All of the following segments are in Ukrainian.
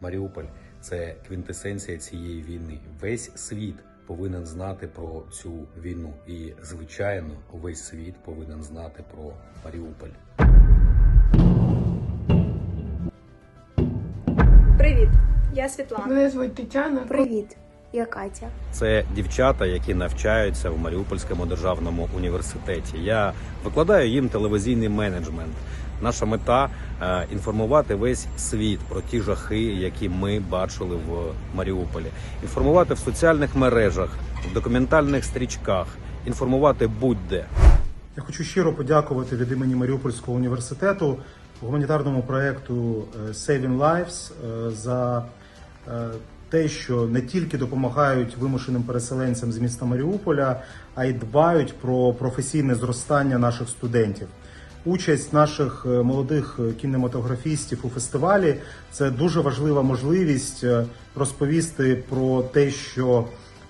Маріуполь це квінтесенція цієї війни. Весь світ повинен знати про цю війну, і звичайно, весь світ повинен знати про Маріуполь. Привіт, я Світлана. Мене звуть Тетяна. Привіт, я Катя. Це дівчата, які навчаються в Маріупольському державному університеті. Я викладаю їм телевізійний менеджмент. Наша мета е, інформувати весь світ про ті жахи, які ми бачили в Маріуполі, інформувати в соціальних мережах, в документальних стрічках, інформувати будь-де. Я хочу щиро подякувати від імені Маріупольського університету гуманітарному проєкту е, Saving Lives е, за те, що не тільки допомагають вимушеним переселенцям з міста Маріуполя, а й дбають про професійне зростання наших студентів. Участь наших е, молодих кінематографістів у фестивалі це дуже важлива можливість е, розповісти про те, що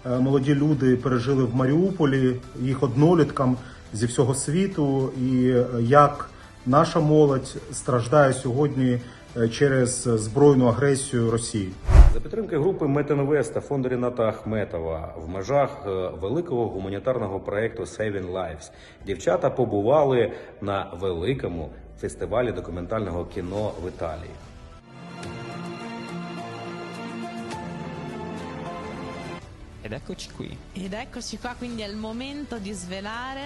е, молоді люди пережили в Маріуполі, їх одноліткам зі всього світу, і е, як наша молодь страждає сьогодні е, через збройну агресію Росії. За підтримки групи Метинвест та фонду Ріната Ахметова в межах е, великого гуманітарного проекту Saving Lives дівчата побували на великому фестивалі документального кіно в Італії. Ed eccoci qui. Ed eccoci qua, quindi è il momento di svelare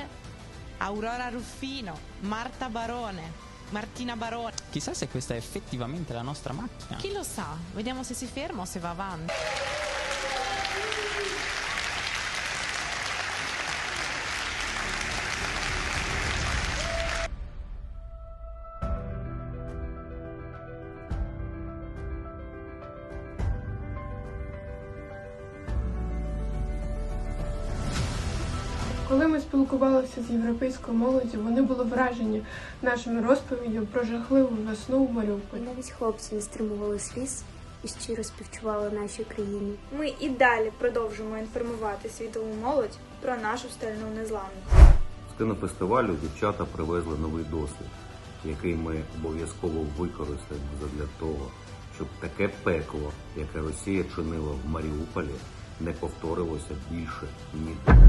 Aurora Ruffino, Marta Barone, Martina Barone. Chissà se questa è effettivamente la nostra macchina. Chi lo sa? Vediamo se si ferma o se va avanti. Коли ми спілкувалися з європейською молоддю, вони були вражені нашими розповіддю про жахливу весну в Маріуполі. навіть хлопці не стримували сліз і щиро співчували нашій країні. Ми і далі продовжимо інформувати світову молодь про нашу стальну незламність. З кінофестивалю дівчата привезли новий досвід, який ми обов'язково використаємо для того, щоб таке пекло, яке Росія чинила в Маріуполі, не повторилося більше ніде.